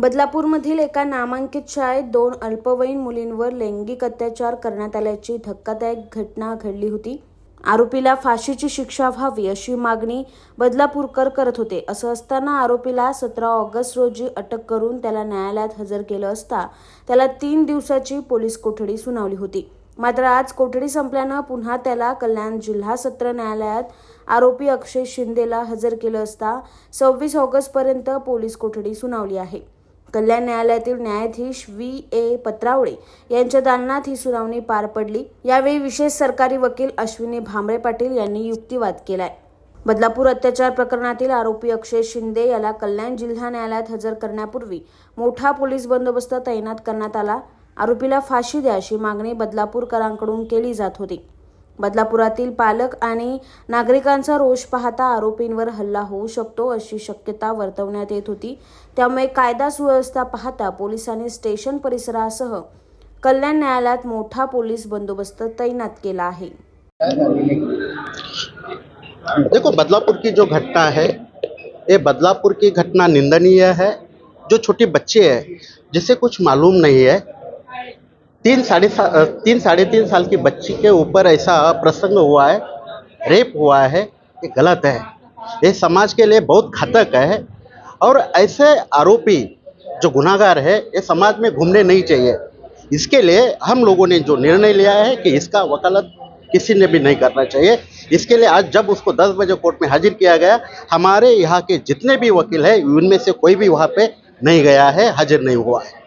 बदलापूरमधील एका नामांकित शाळेत दोन अल्पवयीन मुलींवर लैंगिक अत्याचार करण्यात आल्याची धक्कादायक घटना घडली होती. आरोपीला फाशीची शिक्षा व्हावी अशी मागणी बदलापूरकर करत होते. असं असताना आरोपीला सतरा ऑगस्ट रोजी अटक करून त्याला न्यायालयात हजर केलं असता त्याला तीन दिवसाची पोलीस कोठडी सुनावली होती. मात्र आज कोठडी संपल्यानं पुन्हा त्याला कल्याण जिल्हा सत्र न्यायालयात आरोपी अक्षय शिंदेला हजर केलं असता सव्वीस ऑगस्टपर्यंत पोलीस कोठडी सुनावली आहे. कल्याण न्यायालयातील न्यायाधीश व्ही. ए. पत्रावळे यांच्या दालनात ही सुनावणी पार पडली. यावेळी विशेष सरकारी वकील अश्विनी भांबरे पाटील यांनी युक्तिवाद केलाय. बदलापूर अत्याचार प्रकरणातील आरोपी अक्षय शिंदे याला कल्याण जिल्हा न्यायालयात हजर करण्यापूर्वी मोठा पोलीस बंदोबस्त तैनात करण्यात आला. आरोपीला फाशी द्या अशी मागणी बदलापूरकरांकडून केली जात होती. बदलापुरातील पालक आणि नागरिकांचा रोष पाहता आरोपींवर हल्ला होऊ शकतो अशी शक्यता वर्तवण्यात येत होती. त्यामुळे कायदा सुव्यवस्था पाहता पोलिसांनी स्टेशन परिसरासह कल्याण न्यायालयात मोठा पोलीस बंदोबस्त तैनात केला आहे. देखो बदलापुर की जो घटना है ये बदलापुर की घटना निंदनीय है। जो छोटे बच्चे हैं जिसे कुछ मालूम नहीं है तीन साढ़े सा, तीन साढ़े तीन साल की बच्ची के ऊपर ऐसा प्रसंग हुआ है रेप हुआ है ये गलत है। ये समाज के लिए बहुत घातक है। और ऐसे आरोपी जो गुनाहगार है ये समाज में घूमने नहीं चाहिए। इसके लिए हम लोगों ने जो निर्णय लिया है कि इसका वकालत किसी ने भी नहीं करना चाहिए। इसके लिए आज जब उसको 10 बजे कोर्ट में हाजिर किया गया हमारे यहाँ के जितने भी वकील हैं उनमें से कोई भी वहाँ पे नहीं गया है हाजिर नहीं हुआ है।